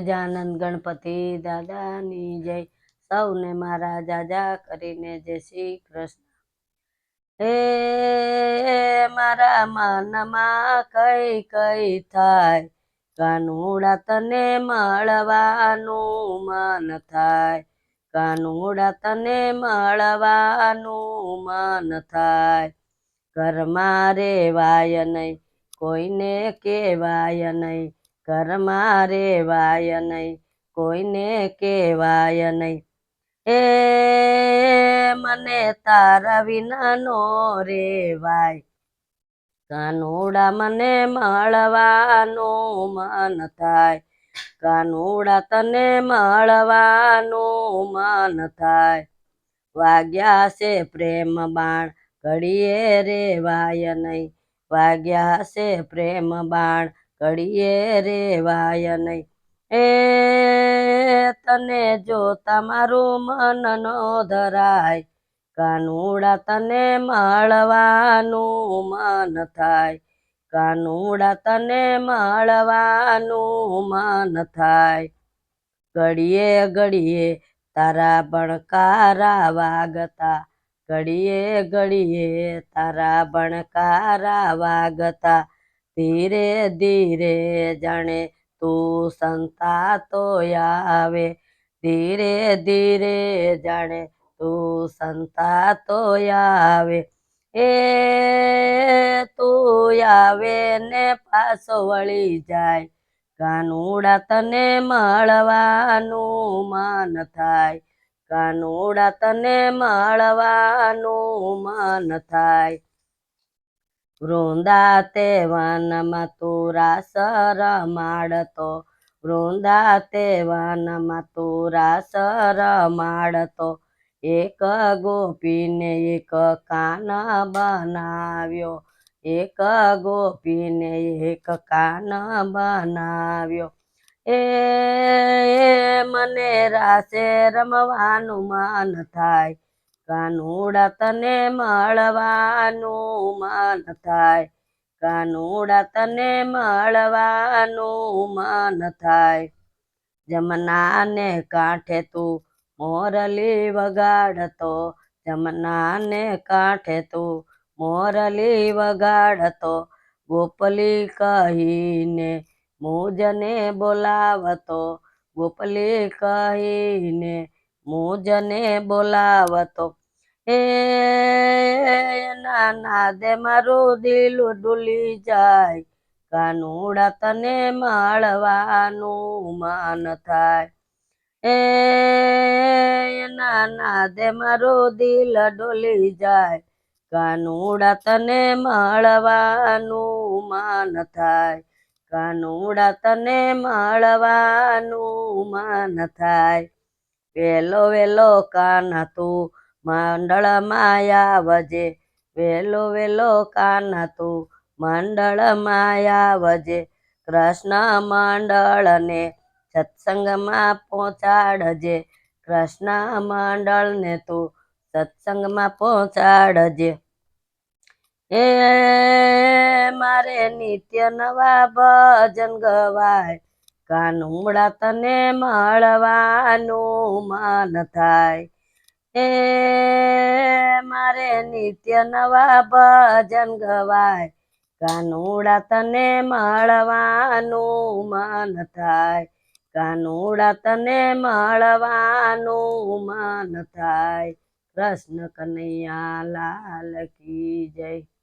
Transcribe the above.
ગજાનંદ ગણપતિ દાદાની જય. સૌને મારા જાજા કરીને જય શ્રી કૃષ્ણ. હે મારા મનમાં કઈ કઈ થાય? કાનુડા તને મળવાનું મન થાય. કાનુડા તને મળવાનું મન થાય. ઘરમાં રેવાય નહીં, કોઈને કહેવાય નહીં. ઘરમાં રેવાય નહીં કોઈને કેવાય નહીં એ મને તારા વિના નો રેવાય. કાનુડા મને મળવાનું મન થાય. કાનુડા તને મળવાનું મન થાય. વાગ્યા છે પ્રેમ બાણ, ઘડીએ રેવાય નહીં વાગ્યા છે પ્રેમ બાણ ઘડીએ રેવાય નહીં. એ તને જો તમારું મન નો ધરાય, કાનુડા તને મળવાનું મન થાય. કાનુડા તને મળવાનું મન થાય. ઘડીએ ઘડીએ તારા બણકારા વાગતા ઘડીએ ઘડીએ તારા બણકારા વાગતા. ધીરે ધીરે જાણે તું સંતા તો આવે. ધીરે ધીરે જાણે તું સંતા તો આવે. એ તું આવે ને પાછો વળી જાય. કાનુડા તને મળવાનું મન થાય. કાનુડા તને મળવાનું મન થાય. વૃંદા તે વનમાં તુરા સર રમાડતો વૃંદા તે વનમાં તુરા સર રમાડતો એક ગોપીને એક કાન બનાવ્યો. એક ગોપીને એક કાન બનાવ્યો. એ મને રાસે રમવાનું મન થાય. કાનુડા તને મળવાનું મન થાય. કાનુડા તને મળવાનું મન થાય. જમનાને કાંઠે તું મોરલી વગાડતો, જમનાને કાંઠે તું મોરલી વગાડતો, ગોપલી કહીને મોજને બોલાવતો, ગોપલી કહીને મુજને બોલાવતો એ નાના દે મારું દિલ ડૂલી જાય, કાનુડા તને મળવાનું માન થાય. એ નાના દે મારું દિલ ડોલી જાય, કાનુડા તને મળવાનું માન થાય. કાનુડા તને મળવાનું માન થાય. વેલો વેલો કાના તું માયા વજે. વેલો વેલો કાના તું માયા વજે. કૃષ્ણ મંડળને સત્સંગમાં પહોંચાડજે. કૃષ્ણ મંડળને તું સત્સંગમાં પહોંચાડજે. એ મારે નિત્ય નવા ભજન ગવાય. કાનુડા તને મળવાનું મન થાય. એ મારે નિત્ય નવા ભજન ગવાય. કાનુડા તને મળવાનું મન થાય. કાનુડા તને મળવાનું મન થાય. કૃષ્ણ કનૈયા લાલ કી જય.